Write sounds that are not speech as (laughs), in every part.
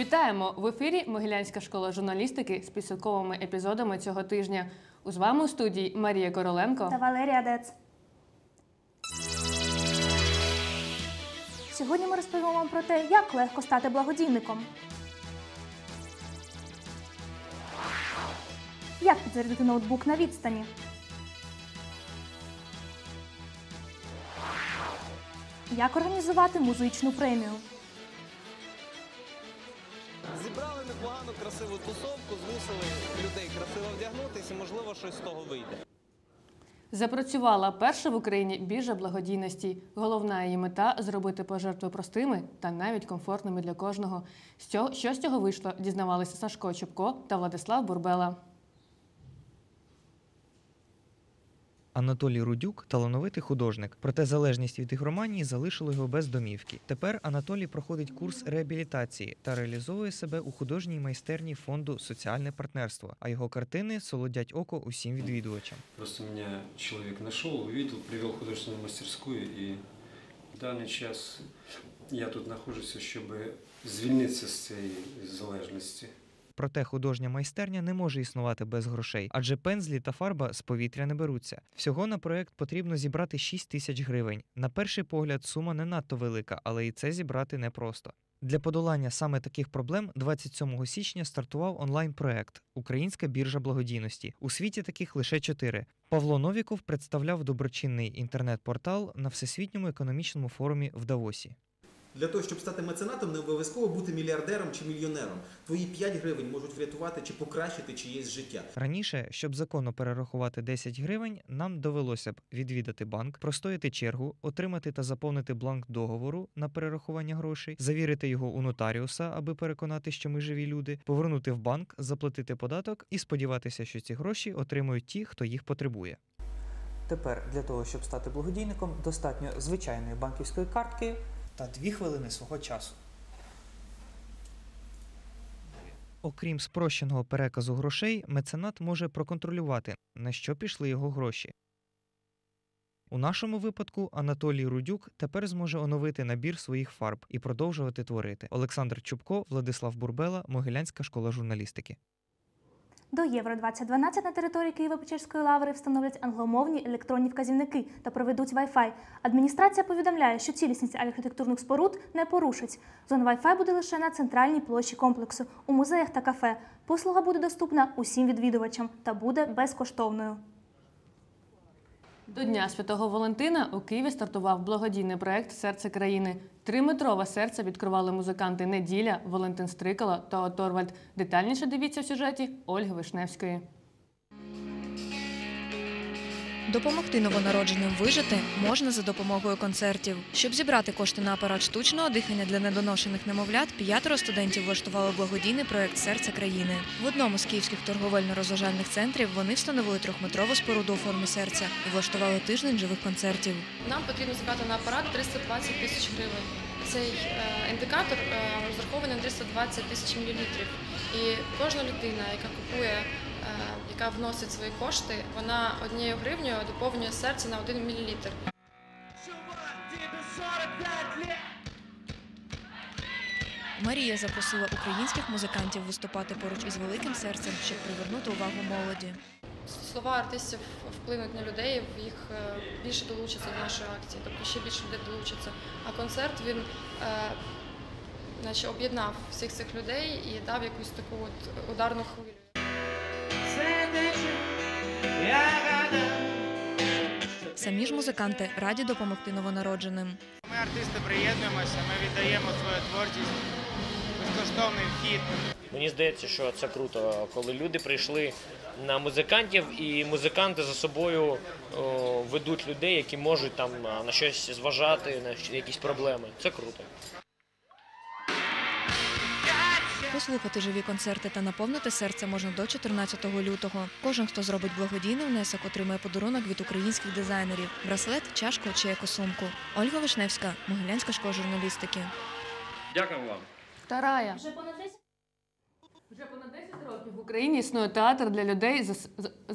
Вітаємо в ефірі Могилянська школа журналістики з підсумковими епізодами цього тижня. З вами у студії Марія Короленко. та Валерія Дец. Сьогодні ми розповімо вам про те, як легко стати благодійником. Як підзарядити ноутбук на відстані? Як організувати музичну премію? Зібрали непогану красиву тусовку, змусили людей красиво вдягнутися, можливо щось з того вийде. Запрацювала перша в Україні біржа благодійності. Головна її мета зробити пожертви простими та навіть комфортними для кожного. Що з цього вийшло, дізнавалися Сашко Чубко та Владислав Бурбела. Анатолій Рудюк талановитий художник, проте залежність від ігроманії залишила його без домівки. Тепер Анатолій проходить курс реабілітації та реалізовує себе у художній майстерні фонду Соціальне партнерство, а його картини солодять око усім відвідувачам. Просто меня человек нашел, увидел, привел в художественную мастерскую, и в даний час я тут нахожуся, щоб звільнитися з цієї залежності. Проте художня майстерня не може існувати без грошей, адже пензлі та фарба з повітря не беруться. Всього на проект потрібно зібрати 6 тисяч гривень. На перший погляд сума не надто велика, але і це зібрати непросто. Для подолання саме таких проблем 27 січня стартував онлайн-проект Українська біржа благодійності. У світі таких лише чотири. Павло Новіков представляв доброчинний інтернет-портал на всесвітньому економічному форумі в Давосі. Для того, щоб стати меценатом, не обов'язково бути мільярдером чи мільйонером. Твої 5 гривень можуть врятувати чи покращити чиєсь життя. Раніше, щоб законно перерахувати 10 гривень, нам довелося б відвідати банк, простояти чергу, отримати та заповнити бланк договору на перерахування грошей, завірити його у нотаріуса, аби переконати, що ми живі люди, повернути в банк, заплатити податок і сподіватися, що ці гроші отримують ті, хто їх потребує. Тепер для того, щоб стати благодійником, достатньо звичайної банківської картки та дві хвилини свого часу. Окрім спрощеного переказу грошей, меценат може проконтролювати, на що пішли його гроші. У нашому випадку Анатолій Рудюк тепер зможе оновити набір своїх фарб і продовжувати творити. Олександр Чубко, Владислав Бурбела, Могилянська школа журналістики. До Євро 2012 на території Києво-Печерської лаври встановлять англомовні електронні вказівники та проведуть Wi-Fi. Адміністрація повідомляє, що цілісність архітектурних споруд не порушить. Зона Wi-Fi буде лише на центральній площі комплексу, у музеях та кафе. Послуга буде доступна усім відвідувачам та буде безкоштовною. До Дня Святого Валентина у Києві стартував благодійний проект Серце країни. Триметрове серце відкривали музиканти Неділя, Валентин Стрикала та Оторвальд. Детальніше дивіться в сюжеті Ольги Вишневської. Допомогти новонародженим вижити можна за допомогою концертів. Щоб зібрати кошти на апарат штучного дихання для недоношених немовлят, п'ятеро студентів влаштували благодійний проект Серце країни. В одному з київських торговельно-розважальних центрів вони встановили трьохметрову споруду у формі серця і влаштували тиждень живих концертів. Нам потрібно збирати на апарат 320 тисяч гривень. Цей е, індикатор е, розрахований на 320 тисяч мілілітрів. І кожна людина, яка купує, яка вносить свої кошти, вона однією гривнею доповнює серце на 1 мілілітр. Марія запросила українських музикантів виступати поруч із великим серцем, щоб привернути увагу молоді. Слова артистів вплинуть на людей, їх е, більше долучаться до нашої акції, тобто ще більше людей долучаться. А концерт він е, наче об'єднав всіх цих людей і дав якусь таку от ударну хвилю. Самі ж музиканти раді допомогти новонародженим. Ми артисти приєднуємося, ми віддаємо свою творчість, безкоштовний вхід. Мені здається, що це круто, коли люди прийшли на музикантів, і музиканти за собою о, ведуть людей, які можуть там на щось зважати, на якісь проблеми. Це круто. Послухати живі концерти та наповнити серце можна до 14 лютого. Кожен, хто зробить благодійний внесок, отримає подарунок від українських дизайнерів: браслет, чашку чи екосумку. Ольга Вишневська, Могилянська школа журналістики. Дякую вам. Тарая. Вже понад 10 років в Україні існує театр для людей з,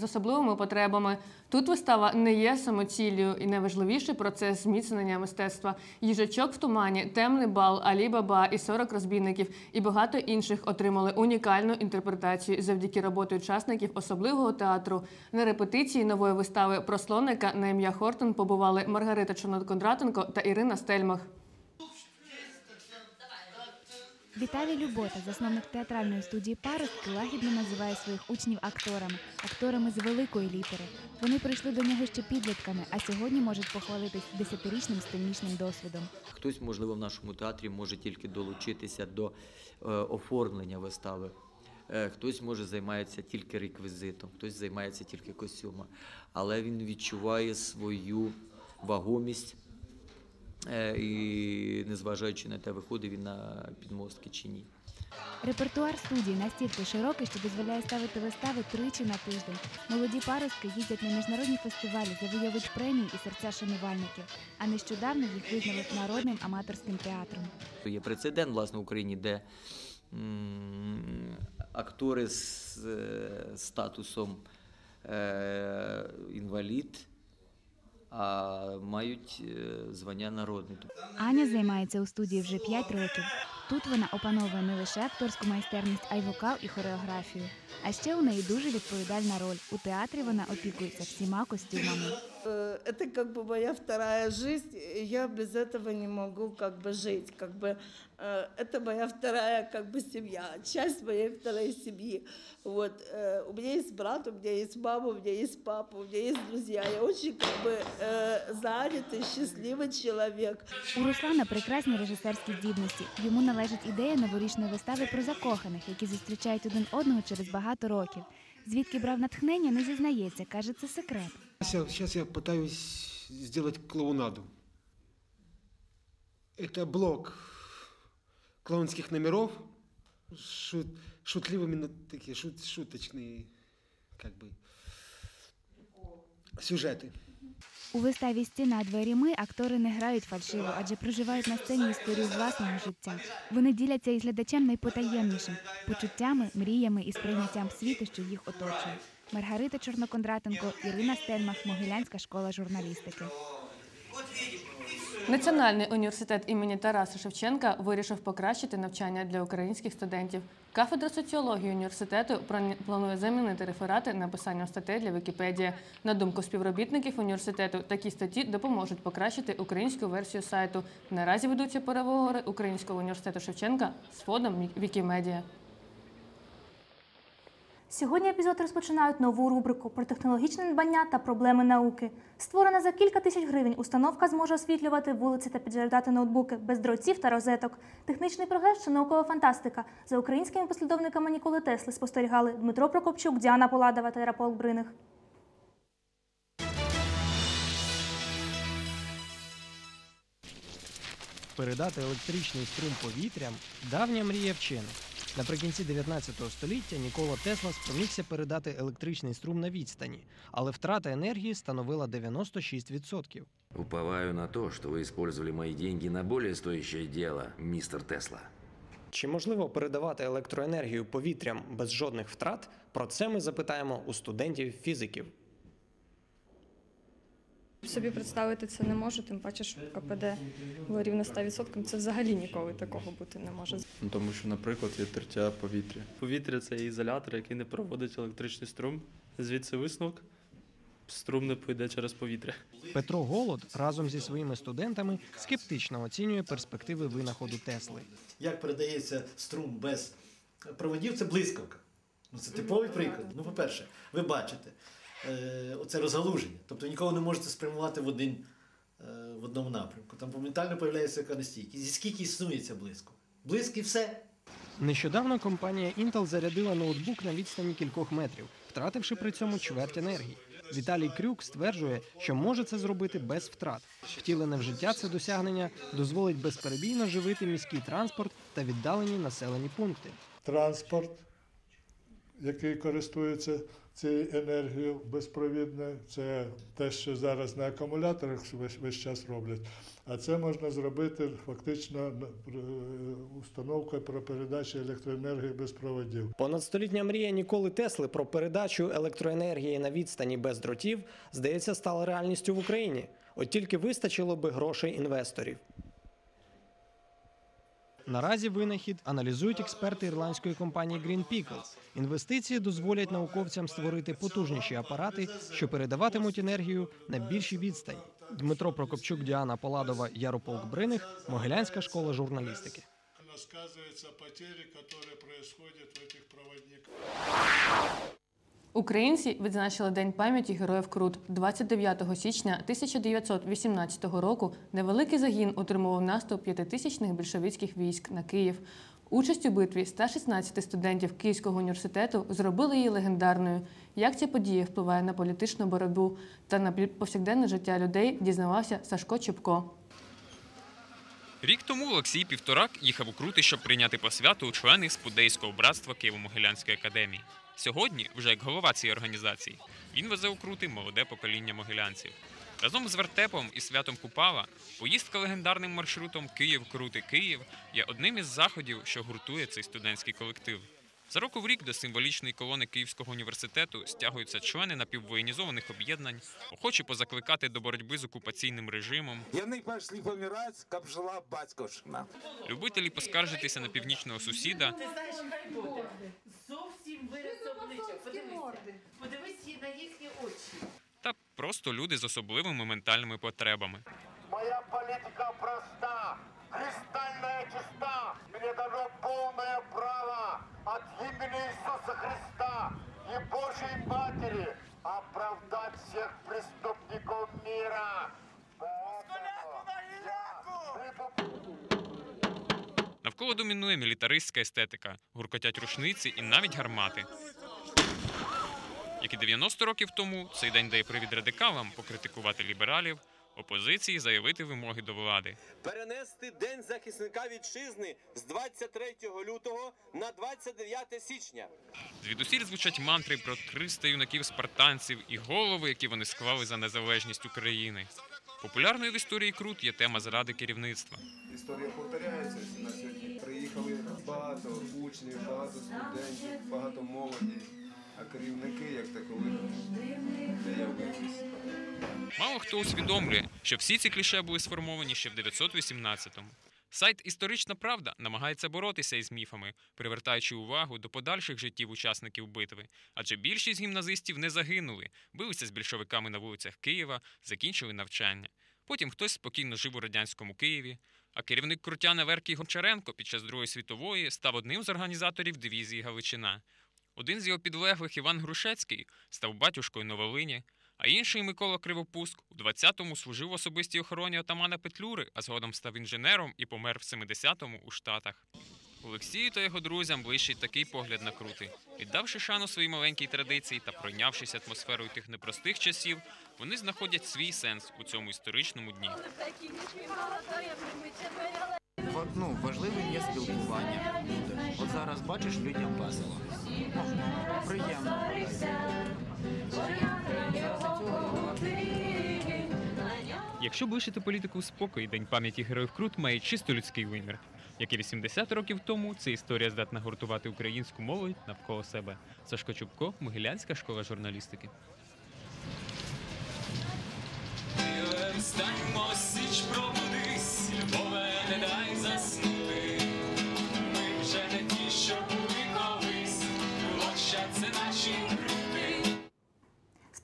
особливими потребами. Тут вистава не є самоціллю і найважливіший процес зміцнення мистецтва. Їжачок в тумані, темний бал, Алі Баба і 40 розбійників і багато інших отримали унікальну інтерпретацію завдяки роботі учасників особливого театру. На репетиції нової вистави про слоника на ім'я Хортон побували Маргарита Чорнокондратенко та Ірина Стельмах. Віталій Любота, засновник театральної студії Паростки, лагідно називає своїх учнів акторами, акторами з великої літери. Вони прийшли до нього ще підлітками, а сьогодні можуть похвалитись десятирічним сценічним досвідом. Хтось, можливо, в нашому театрі може тільки долучитися до е, оформлення вистави. Е, Хтось може займається тільки реквізитом, хтось займається тільки костюмом, але він відчуває свою вагомість і, незважаючи на те, виходить він на підмостки чи ні. Репертуар студії настільки широкий, що дозволяє ставити вистави тричі на тиждень. Молоді паростки їздять на міжнародні фестивалі, завойовують премії і серця шанувальників. А нещодавно їх визнали народним аматорським театром. Є прецедент, власне, в Україні, де актори з е, статусом е, інвалід а мають е, звання народний. Аня займається у студії вже 5 років. Тут вона опановує не лише акторську майстерність, а й вокал і хореографію. А ще у неї дуже відповідальна роль. У театрі вона опікується всіма костюмами. Э, Это как бы моя вторая жизнь, и я без этого не могу как бы жить, как бы э, это моя вторая как бы семья, часть моей второй семьи. Вот э, у меня есть брат, у меня есть мама, у меня есть папа, у меня есть друзья. Я очень как бы э, занятый, счастливый человек. У Руслана прекрасні режисерські здібності. Йому належить ідея новорічної вистави про закоханих, які зустрічають один одного через багато років. Звідки брав натхнення, не зізнається, каже, це секрет. Сейчас я пытаюсь сделать клоунаду. Это блок клоунских номеров, шут, шутливыми, ну, такие шут, шуточные, как бы, сюжеты. У виставі Стіна двері ми актори не грають фальшиво, адже проживають на сцені історію з власного життя. Вони діляться із глядачем найпотаємнішим почуттями, мріями і сприйняттям світу, що їх оточує. Маргарита Чорнокондратенко, Ірина Стельмах, Могилянська школа журналістики. Національний університет імені Тараса Шевченка вирішив покращити навчання для українських студентів. Кафедра соціології університету планує замінити реферати написанням статей для Вікіпедії. На думку співробітників університету, такі статті допоможуть покращити українську версію сайту. Наразі ведуться переговори Українського університету Шевченка з фондом Вікімедія. Сьогодні епізод розпочинають нову рубрику про технологічне надбання та проблеми науки. Створена за кілька тисяч гривень, установка зможе освітлювати вулиці та піджердати ноутбуки без дротів та розеток. Технічний прогрес чи наукова фантастика. За українськими послідовниками Ніколи Тесли спостерігали Дмитро Прокопчук, Діана Поладова та Ярополк Бриних. Передати електричний струм повітрям давня мрія вчених. Наприкінці 19 століття Нікола Тесла спромігся передати електричний струм на відстані, але втрата енергії становила 96%. Уповаю на то, что вы использовали мои деньги на более стоящее дело, мистер Тесла. Чи можливо передавати електроенергію повітрям без жодних втрат? Про це ми запитаємо у студентів-фізиків. Собі представити це не можу, тим паче, що КПД було рівно 100%, це взагалі ніколи такого бути не може. Ну, тому що, наприклад, є тертя повітря. Повітря це ізолятор, який не проводить електричний струм. Звідси висновок. Струм не пойде через повітря. Петро Голод разом зі своїми студентами скептично оцінює перспективи винаходу Тесли. Як передається струм без проводів, це блискавка. Ну, це типовий приклад. Ну, по-перше, ви бачите е, оце розгалуження. Тобто нікого не можете спрямувати в один е, в одному напрямку. Там моментально з'являється яка нестійкість. Зі скільки існує ця блискавка? Блиск і все. Нещодавно компанія Intel зарядила ноутбук на відстані кількох метрів, втративши при цьому чверть енергії. Віталій Крюк стверджує, що може це зробити без втрат. Втілене в життя це досягнення дозволить безперебійно живити міський транспорт та віддалені населені пункти. Транспорт який користується цією енергією безпровідною. Це те, що зараз на акумуляторах весь, весь час роблять. А це можна зробити фактично е, установкою про передачу електроенергії без проводів. Понадстолітня мрія Ніколи Тесли про передачу електроенергії на відстані без дротів, здається, стала реальністю в Україні. От тільки вистачило би грошей інвесторів. Наразі винахід аналізують експерти ірландської компанії Green Pickles. Інвестиції дозволять науковцям створити потужніші апарати, що передаватимуть енергію на більші відстані. Дмитро Прокопчук, Діана Поладова, Ярополк Бриних, Могилянська школа журналістики. Розказуються потери, які відбуваються в цих проводниках. Українці відзначили День пам'яті героїв Крут 29 січня 1918 року. Невеликий загін утримував наступ п'ятитисячних більшовицьких військ на Київ. Участь у битві 116 студентів Київського університету зробили її легендарною. Як ця подія впливає на політичну боротьбу та на повсякденне життя людей, дізнавався Сашко Чепко. Рік тому Олексій Півторак їхав у Крути, щоб прийняти посвяту у члени Спудейського братства Києво-Могилянської академії. Сьогодні, вже як голова цієї організації, він везе у Крути молоде покоління могилянців. Разом з вертепом і святом Купала поїздка легендарним маршрутом Київ-Крути-Київ є одним із заходів, що гуртує цей студентський колектив. За року в рік до символічної колони Київського університету стягуються члени напіввоєнізованих об'єднань, охочі позакликати до боротьби з окупаційним режимом, Яны пошли помирать, как жила батьківщина. любителі поскаржитися на північного сусіда Ти знаєш, хай буде. Зовсім обличчя. Подивися. Подивись на їхні очі. та просто люди з особливими ментальними потребами. Моя политика проста, кристальная чиста. Мне дано полное право от имени Иисуса Христа и Божьей Матери оправдать всех преступников мира. Навколо домінує мілітаристська естетика, гуркотять рушниці і навіть гармати. Як і 90 років тому, цей день дає привід радикалам покритикувати лібералів, опозиції заявити вимоги до влади. перенести День захисника вітчизни з 23 лютого на 29 січня. Звідусіль звучать мантри про 300 юнаків спартанців і голови, які вони склали за незалежність України. Популярною в історії Крут є тема зради керівництва. Історія повторяється. На сьогодні приїхали багато учнів, багато студентів, багато молоді, а керівники, як такових, явились. Мало хто усвідомлює, що всі ці кліше були сформовані ще в 918-му. Сайт Історична Правда намагається боротися із міфами, привертаючи увагу до подальших життів учасників битви, адже більшість гімназистів не загинули, билися з більшовиками на вулицях Києва, закінчили навчання. Потім хтось спокійно жив у радянському Києві. А керівник Крутяна Веркій Гончаренко під час Другої світової став одним з організаторів дивізії Галичина. Один з його підлеглих Іван Грушецький став батюшкою на а інший Микола Кривопуск у 20-му служив особистій охороні отамана Петлюри, а згодом став інженером і помер в 70-му у Штатах. Олексію та його друзям ближчий такий погляд на крути. Віддавши шану своїй маленькій традиції та пройнявшись атмосферою тих непростих часів, вони знаходять свій сенс у цьому історичному дні. Ну, важливим є спілкування. От зараз бачиш людям весело. Ну, приємно. Якщо б лишити політику в спокій, День пам'яті героїв Крут має чисто людський вимір. Як і 80 років тому, ця історія здатна гуртувати українську молодь навколо себе. Сашко Чубко, Могилянська школа журналістики. Станьмо січ пробудись, любове, не дай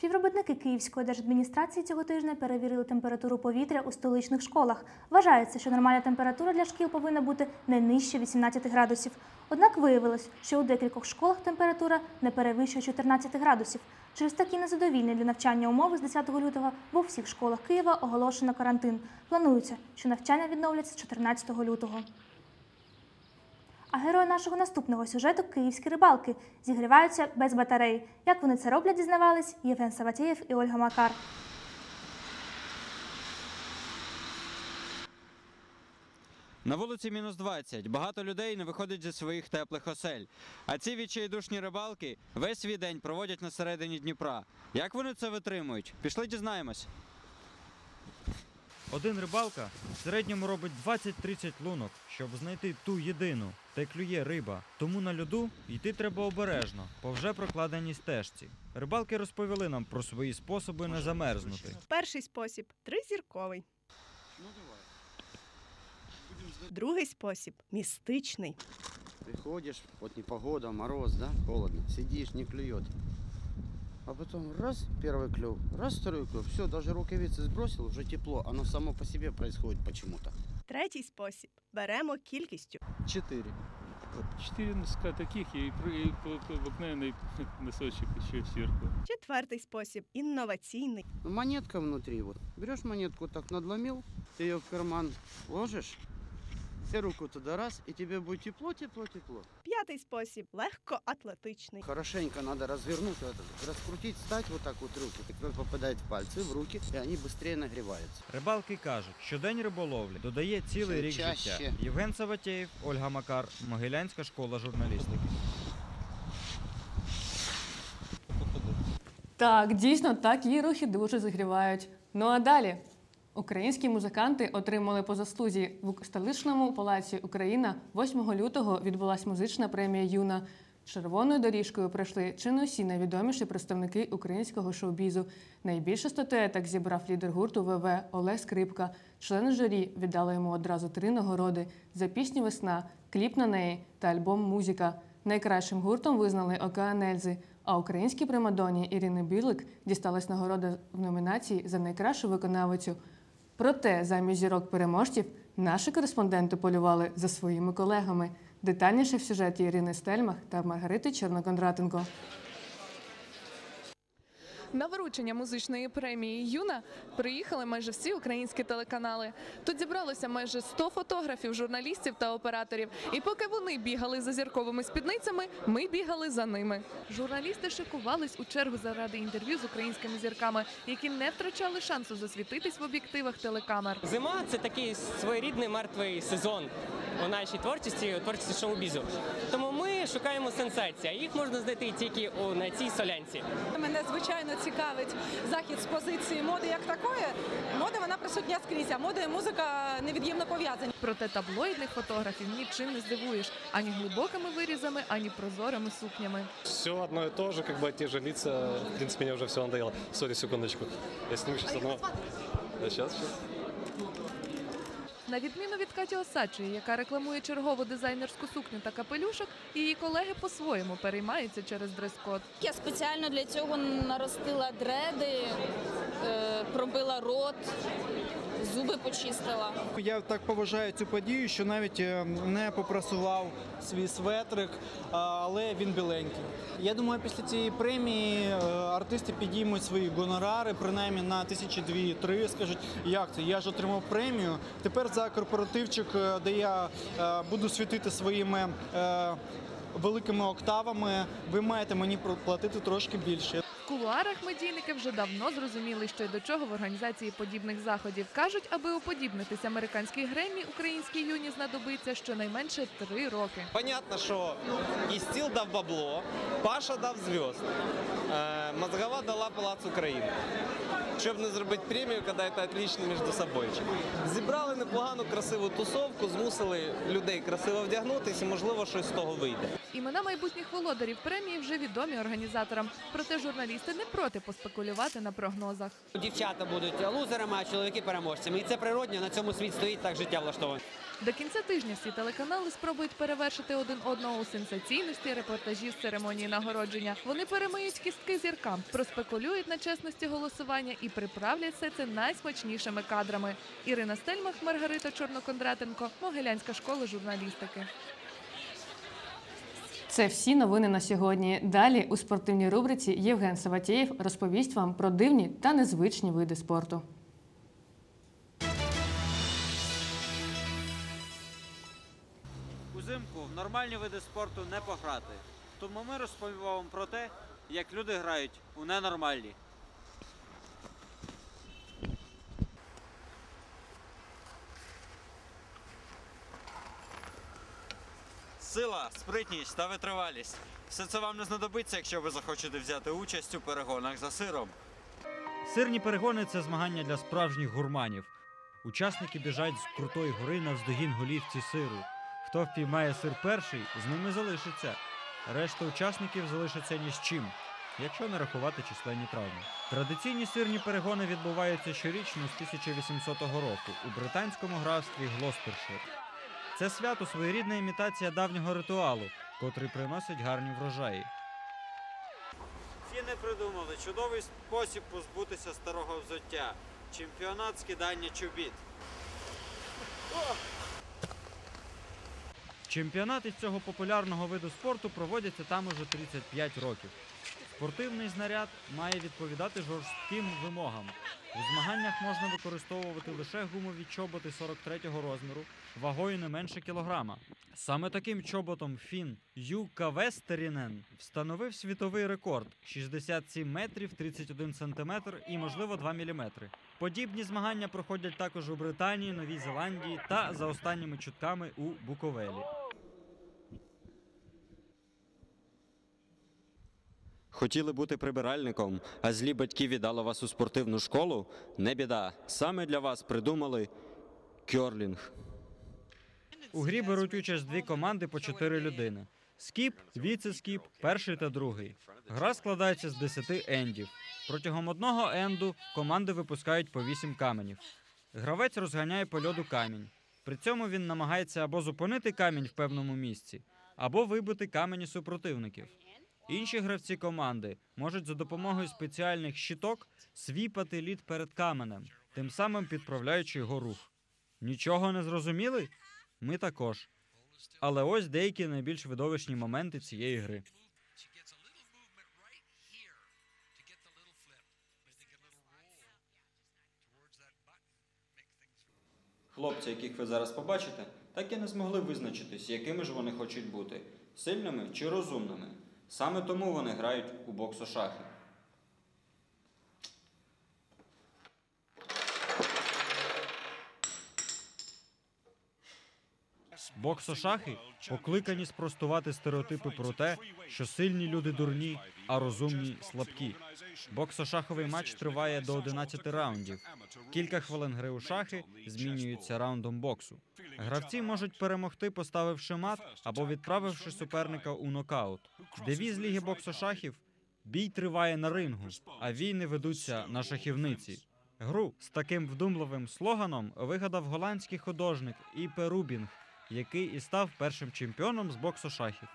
Співробітники Київської держадміністрації цього тижня перевірили температуру повітря у столичних школах. Вважається, що нормальна температура для шкіл повинна бути не нижче 18 градусів. Однак виявилось, що у декількох школах температура не перевищує 14 градусів. Через такі незадовільні для навчання умови з 10 лютого в усіх школах Києва оголошено карантин. Планується, що навчання відновляться 14 лютого. А герої нашого наступного сюжету київські рибалки зігріваються без батарей. Як вони це роблять, дізнавались Євген Саватєєв і Ольга Макар. На вулиці мінус 20. Багато людей не виходять зі своїх теплих осель. А ці відчайдушні рибалки весь свій день проводять на середині Дніпра. Як вони це витримують? Пішли дізнаємось. Один рибалка в середньому робить 20-30 лунок, щоб знайти ту єдину, де клює риба. Тому на льоду йти треба обережно, по вже прокладеній стежці. Рибалки розповіли нам про свої способи не замерзнути. Перший спосіб тризірковий. Другий спосіб містичний. Приходишь, вот непогода, мороз, да, холодно, сидишь, не клюет. А потом раз, первый клев, раз, второй клев, все, даже рукавицы сбросил, уже тепло, оно само по себе происходит почему-то. Третій спосіб беремо кількістю. Чотири. Четыре носка таких и, при- и по- по- обыкновенный (laughs) носочек еще сверху. Четвертий спосіб інноваційний. Ну, монетка внутри, вот. Берешь монетку, так надломил, ты ее в карман ложишь, и руку туда раз, и тебе будет тепло, тепло, тепло. П'ятий спосіб легкоатлетичний. Хорошенько надо развернуть, вот это, раскрутить, стать вот так вот руки. Так вот попадает в пальцы, в руки, и они быстрее нагреваются. Рибалки кажуть, що день риболовлі додає цілий Ще рік чаще. життя. Євген Саватєєв, Ольга Макар, Могилянська школа журналістики. Так, дійсно, такі рухи дуже зігрівають. Ну а далі. Українські музиканти отримали по заслузі в столичному палаці Україна 8 лютого відбулася музична премія Юна. Червоною доріжкою пройшли чи не усі найвідоміші представники українського шоу-бізу. Найбільше статуеток зібрав лідер гурту ВВ Олег Скрипка. Члени журі віддали йому одразу три нагороди за пісню Весна, кліп на неї та альбом Музика. Найкращим гуртом визнали Океан Ельзи, а українській примадоні Ірини Білик дісталась нагорода в номінації за найкращу виконавицю. Проте замість зірок переможців наші кореспонденти полювали за своїми колегами. Детальніше в сюжеті Ірини Стельмах та Маргарити Чорнокондратенко. На вручення музичної премії Юна приїхали майже всі українські телеканали. Тут зібралося майже 100 фотографів, журналістів та операторів. І поки вони бігали за зірковими спідницями, ми бігали за ними. Журналісти шикувались у чергу заради інтерв'ю з українськими зірками, які не втрачали шансу засвітитись в об'єктивах телекамер. Зима це такий своєрідний мертвий сезон у нашій творчості, у творчості шоу-бізу. Тому ми шукаємо сенсації, а їх можна знайти тільки у на цій солянці. Мене звичайно цікавить захід з позиції моди як такої. Мода вона присутня скрізь, а мода і музика невід'ємно пов'язані. Проте таблоїдних фотографів нічим не здивуєш ані глибокими вирізами, ані прозорими сукнями. Все одно и то же, как бы те же лица. В принципе, мне уже все надоело. Сори, секундочку. Я сниму сейчас одно. Да, сейчас, сейчас. На відміну від Каті Осадчої, яка рекламує чергову дизайнерську сукню та капелюшок, її колеги по-своєму переймаються через дрес-код. Я спеціально для цього наростила дреди, е, пробила рот, зуби почистила. Я так поважаю цю подію, що навіть е, не попрасував свій светрик, але він біленький. Я думаю, після цієї премії е, артисти підіймуть свої гонорари, принаймні на тисячі дві-три. Скажуть, як це? Я ж отримав премію. Тепер за корпоративчик, е, де я буду світити своїми. Великими октавами ви маєте мені платити трошки більше. Кулуарах медійники вже давно зрозуміли, що й до чого в організації подібних заходів. Кажуть, аби уподібнитись американській гремі, українській юні знадобиться щонайменше три роки. Понятно, що і стіл дав бабло, Паша дав зв'язд, е, Мозгова дала Палац України. Щоб не зробити премію, коли це отлично між собою. Зібрали непогану красиву тусовку, змусили людей красиво вдягнутися можливо, щось з того вийде. Імена майбутніх володарів премії вже відомі організаторам. Проте журналісти не проти поспекулювати на прогнозах. Дівчата будуть лузерами, а чоловіки переможцями. І це природньо, на цьому світ стоїть, так життя влаштоване. До кінця тижня всі телеканали спробують перевершити один одного у сенсаційності репортажів з церемонії нагородження. Вони перемиють кістки зіркам, проспекулюють на чесності голосування і приправлять все це найсмачнішими кадрами. Ірина Стельмах, Маргарита Чорнокондратенко, Могилянська школа журналістики. Це всі новини на сьогодні. Далі у спортивній рубриці Євген Саватєєв розповість вам про дивні та незвичні види спорту. Узимку в нормальні види спорту не пограти. Тому ми розповімо вам про те, як люди грають у ненормальні. Сила, спритність та витривалість. Все це вам не знадобиться, якщо ви захочете взяти участь у перегонах за сиром. Сирні перегони це змагання для справжніх гурманів. Учасники біжать з крутої гори навздогін голівці сиру. Хто впіймає сир перший, з ними залишиться. Решта учасників залишаться ні з чим, якщо не рахувати численні травми. Традиційні сирні перегони відбуваються щорічно з 1800 року у британському графстві Глостершир. Це свято своєрідна імітація давнього ритуалу, котрий приносить гарні врожаї. Фіни придумали чудовий спосіб позбутися старого взуття. Чемпіонат скидання чобіт. Чемпіонати з цього популярного виду спорту проводяться там уже 35 років. Спортивний знаряд має відповідати жорстким вимогам. У змаганнях можна використовувати лише гумові чоботи 43-го розміру, вагою не менше кілограма. Саме таким чоботом фін Юка Вестерінен встановив світовий рекорд 67 метрів 31 сантиметр і, можливо, 2 міліметри. Подібні змагання проходять також у Британії, Новій Зеландії та за останніми чутками у Буковелі. Хотіли бути прибиральником, а злі батьки віддали вас у спортивну школу? Не біда. Саме для вас придумали кьорлінг. У грі беруть участь дві команди по чотири людини: скіп, віце-скіп, перший та другий. Гра складається з 10 ендів. Протягом одного енду команди випускають по 8 каменів. Гравець розганяє по льоду камінь. При цьому він намагається або зупинити камінь в певному місці, або вибити камені супротивників. Інші гравці команди можуть за допомогою спеціальних щиток свіпати лід перед каменем, тим самим підправляючи його рух. Нічого не зрозуміли? Ми також. Але ось деякі найбільш видовищні моменти цієї гри. Хлопці, яких ви зараз побачите, так і не змогли визначитись, якими ж вони хочуть бути сильними чи розумними. Саме тому вони грають у боксошахи. Боксошахи покликані спростувати стереотипи про те, що сильні люди дурні, а розумні слабкі. Боксошаховий матч триває до 11 раундів. Кілька хвилин гри у шахи змінюються раундом боксу. Гравці можуть перемогти, поставивши мат або відправивши суперника у нокаут. Девіз ліги боксошахів бій триває на рингу, а війни ведуться на шахівниці. Гру з таким вдумливим слоганом вигадав голландський художник Іпе Рубінг, який і став першим чемпіоном з боксу шахів.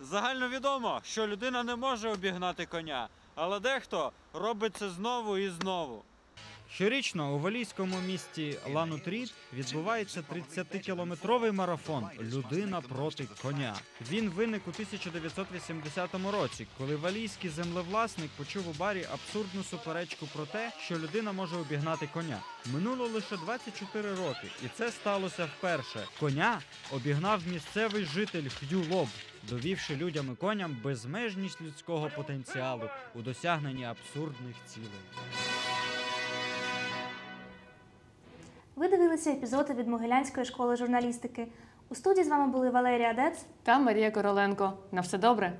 Загально відомо, що людина не може обігнати коня, але дехто робить це знову і знову. Щорічно у валійському місті Ланутріт відбувається 30-кілометровий марафон Людина проти коня. Він виник у 1980 році, коли валійський землевласник почув у барі абсурдну суперечку про те, що людина може обігнати коня. Минуло лише 24 роки, і це сталося вперше. Коня обігнав місцевий житель Х'ю Лоб, довівши людям і коням безмежність людського потенціалу у досягненні абсурдних цілей. Ви дивилися епізоди від Могилянської школи журналістики. У студії з вами були Валерія Дец Та Марія Короленко. На все добре.